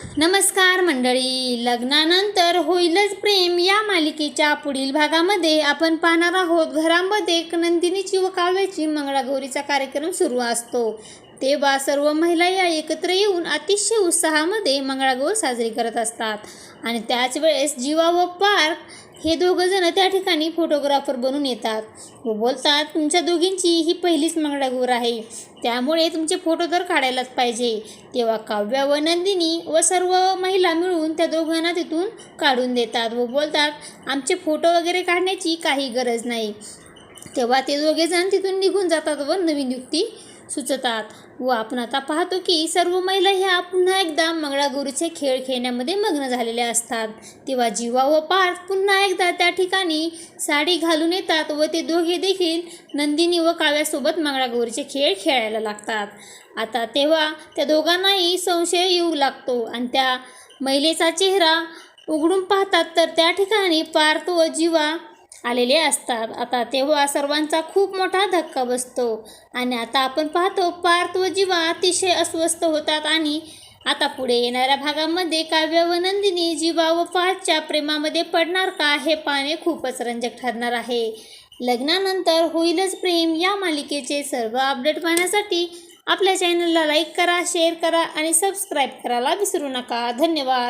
नमस्कार मंडळी. लग्नानंतर होईलच प्रेम. या मालिकेच्या पुढील भागामध्ये आपण पाहणार आहोत घरामध्ये नंदिनीची व काव्याची मंगळागौरीचा कार्यक्रम सुरू असतो. तेव्हा सर्व महिला या एकत्र येऊन अतिशय उत्साहामध्ये मंगळागौर साजरी करत असतात. आणि त्याच वेळेस जीवा व पार्क हे दोघं जण त्या ठिकाणी फोटोग्राफर बनून येतात. व बोलतात तुमच्या दोघींची ही पहिलीच मंगळागौर आहे. त्यामुळे तुमचे फोटो तर काढायलाच पाहिजे. तेव्हा काव्या व नंदिनी व सर्व महिला मिळून त्या दोघांना तिथून काढून देतात व बोलतात आमचे फोटो वगैरे काढण्याची काही गरज नाही. तेव्हा ते दोघेजण तिथून निघून जातात व नवीन युक्ती सुचतात व आपण आता पाहतो की सर्व महिला ह्या पुन्हा एकदा मंगळागौरीचे खेळ खेळण्यामध्ये मग्न झालेल्या असतात. तेव्हा जीवा व पार्थ पुन्हा एकदा त्या ठिकाणी साडी घालून येतात व ते दोघे देखील नंदिनी व काव्यासोबत मंगळागौरीचे खेळ खेळायला लागतात. आता तेव्हा त्या दोघांनाही संशय येऊ लागतो आणि त्या महिलेचा चेहरा उघडून पाहतात तर त्या ठिकाणी पार्थ व जीवा आलेले असतात. आता तेव्हा सर्वांचा खूप मोठा धक्का बसतो. आणि आता आपण पाहतो पार्थ व जीवा अतिशय अस्वस्थ होतात आणि आता पुढे येणाऱ्या भागामध्ये काव्य व नंदिनी जीवा व पार्थच्या प्रेमामध्ये पडणार का हे पाहणे खूपच रंजक ठरणार आहे. लग्नानंतर होईलच प्रेम या मालिकेचे सर्व अपडेट पाहण्यासाठी आपल्या चॅनलला लाईक करा शेअर करा आणि सबस्क्राईब करायला विसरू नका. धन्यवाद.